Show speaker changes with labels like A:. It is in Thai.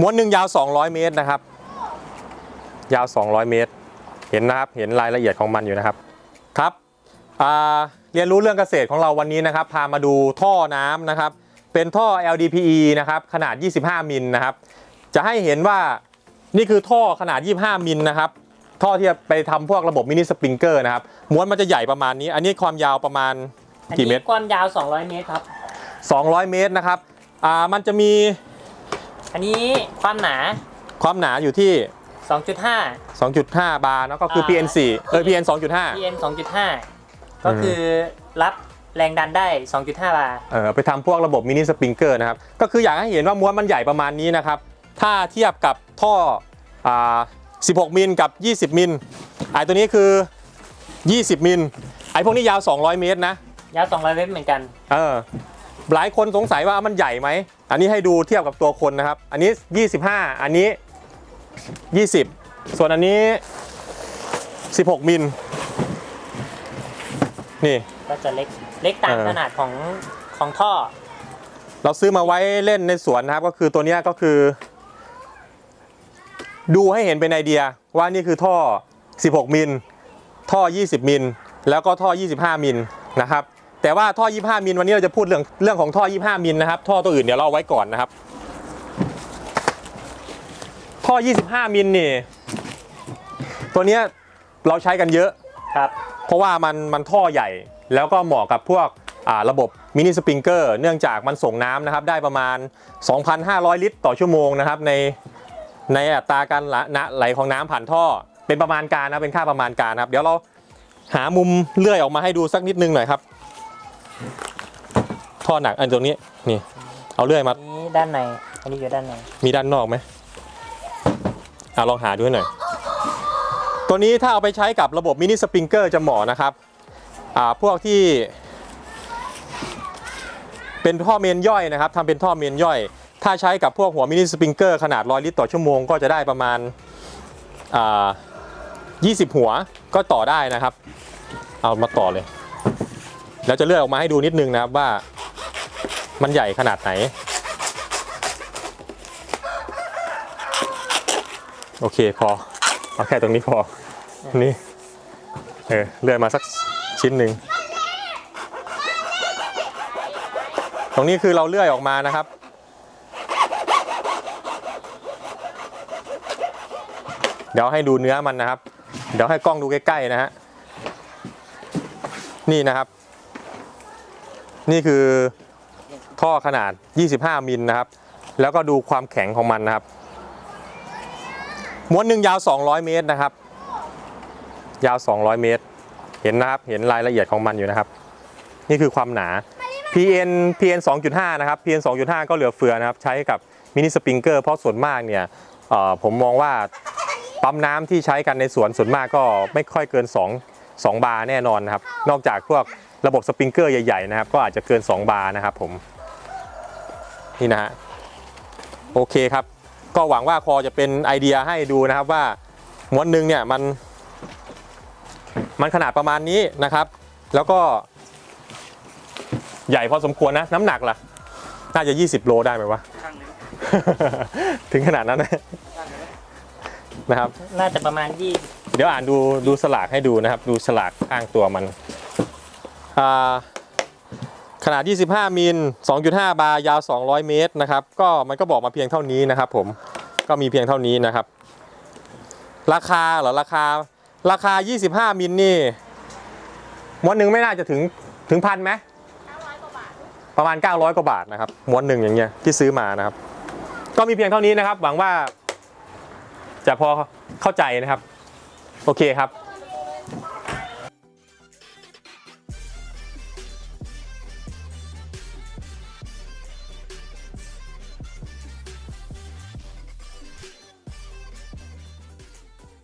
A: ม้วนหนึ่งยาว 200 เมตรนะครับ ยาว 200 เมตร เห็นนะครับ เห็นรายละเอียดของมันอยู่นะครับ ครับอ่าเรียนรู้เรื่องเกษตรของเราวันนี้นะครับ พามาดูท่อน้ำนะครับ เป็นท่อ LDPE นะครับ ขนาด 25 มิลนะครับ จะให้เห็นว่านี่คือท่อขนาด 25 มิลนะครับ ท่อที่จะไปทำพวกระบบมินิสปริงเกอร์นะครับ ม้วนมันจะใหญ่ประมาณนี้ อันนี้ความยาวประมาณ
B: อัน
A: กี่เม
B: นี้
A: ตร
B: ความยาว 200 เมตรครับ
A: 200 เมตรนะครับ อ่า มันจะมี
B: อันนี้ความหนา
A: ความหนาอยู่ที่
B: 2.5
A: 2.5 บาร์เนอะก็คือ
B: อ่า
A: PN4 เออ PN 2.5
B: PN 2.5 ก็คือรับแรงดันได้ 2.5 บาร์
A: เออไปทำพวกระบบมินิสปริงเกอร์นะครับ ก็คืออยากให้เห็นว่าม้วนมันใหญ่ประมาณนี้นะครับ ถ้าเทียบกับท่ออ่า16 มิลกับ 20 มิลไอตัวนี้คือ 20 มิลไอพวกนี้ยาว 200 เมตรนะ
B: ยาว 200 เมตรเหมือนกัน
A: เออหลายคนสงสัยว่ามันใหญ่ไหม อันนี้ให้ดูเทียบกับตัวคนนะครับ อันนี้ 25 อันนี้ 20 ส่วนอันนี้ 16 มิล นี่
B: ก็จะเล็กเล็กตาม
A: เออ
B: ขนาดของของท่อ
A: เราซื้อมาไว้เล่นในสวนนะครับ ก็คือตัวเนี้ยก็คือ ดูให้เห็นเป็นไอเดียว่านี่คือท่อ 16 มิล ท่อ 20 มิล แล้วก็ท่อ 25 มิลนะครับ แต่ว่าท่อ 25 มิลวันนี้เราจะพูดเรื่องเรื่องของท่อ 25 มิลนะครับ ท่อตัวอื่นเดี๋ยวเราเอาไว้ก่อนนะครับ ท่อ 25 มิลนี่ ตัวเนี้ยเราใช้กันเยอะ
B: ครับ
A: เพราะว่ามันมันท่อใหญ่ แล้วก็เหมาะกับพวกอ่าระบบมินิสปริงเกอร์เนื่องจากมันส่งน้ำนะครับ ได้ประมาณ 2,500 ลิตร ต่อชั่วโมงนะครับ ในในอัตราการไหลนะไหลของน้ำผ่านท่อเป็นประมาณการนะเป็นค่าประมาณการนะครับ เดี๋ยวเราหามุมเลื่อยออกมาให้ดูสักนิดนึงหน่อยครับ ท่อหนักอันตรงนี้นี่ เอาเลื่อยมา
B: อันนี้ด้านใน อันนี้อยู่ด้านใน
A: มีด้านนอกไหมอะลองหาดูให้หน่อย ตัวนี้ถ้าเอาไปใช้กับระบบมินิสปริงเกอร์จะเหมาะนะครับอ่าพวกที่ เป็นท่อเมนย่อยนะครับทำเป็นท่อเมนย่อย ถ้าใช้กับพวกหัวมินิสปริงเกอร์ขนาด100ลิตรต่อชั่วโมงก็จะได้ประมาณอ่า20 หัวก็ต่อได้นะครับ เอามาต่อเลย แล้วจะเลื่อยออกมาให้ดูนิดนึงนะครับว่ามันใหญ่ขนาดไหน โอเคพอเอาแค่ตรงนี้พอนี่เออเลื่อยมาสักชิ้นหนึ่งตรงนี้คือเราเลื่อยออกมานะครับ เดี๋ยวให้ดูเนื้อมันนะครับ เดี๋ยวให้กล้องดูใกล้ๆนะฮะนี่นะครับ นี่คือท่อขนาด 25 มิลนะครับ แล้วก็ดูความแข็งของมันนะครับ ม้วนหนึ่งยาว 200 เมตรนะครับ ยาว 200 เมตร เห็นนะครับ เห็นรายละเอียดของมันอยู่นะครับ นี่คือความหนา PN PN 2.5 นะครับ PN 2.5 ก็เหลือเฟือนะครับ ใช้กับมินิสปริงเกอร์เพราะส่วนมากเนี่ยผมมองว่าปั๊มน้ำที่ใช้กันในสวนส่วนมากก็ไม่ค่อยเกิน 2 2 บาร์แน่นอนนะครับ นอกจากพวก ระบบสปริงเกอร์ใหญ่ๆนะครับ ก็อาจจะเกิน 2 บาร์นะครับผม นี่นะฮะโอเคครับ ก็หวังว่าพอจะเป็นไอเดียให้ดูนะครับว่าม้วนหนึ่งเนี่ยมันมันขนาดประมาณนี้นะครับ แล้วก็ ใหญ่พอสมควรนะ น้ำหนักล่ะ น่าจะ 20 โลได้ไหมวะ ถึงขนาดนั้นนะนะครับ
B: น่าจะประมาณ
A: เดี๋ยวอ่านดูดูสลากให้ดูนะครับ ดูสลากอ้างตัวมันอ่า ขนาด 25 มิล 2.5 บาร์ยาว 200 เมตรนะครับ ก็มันก็บอกมาเพียงเท่านี้นะครับ ผม ก็มีเพียงเท่านี้นะครับ ราคาเหรอราคา ราคา 25 มิลนี่ม้วนหนึ่งไม่น่าจะถึงถึงพันไหมประมาณ 900 กว่าบาทนะครับ ม้วนหนึ่งอย่างเงี้ยที่ซื้อมานะครับ ก็มีเพียงเท่านี้นะครับ หวังว่า จะพอเข้าใจนะครับ โอเคครับ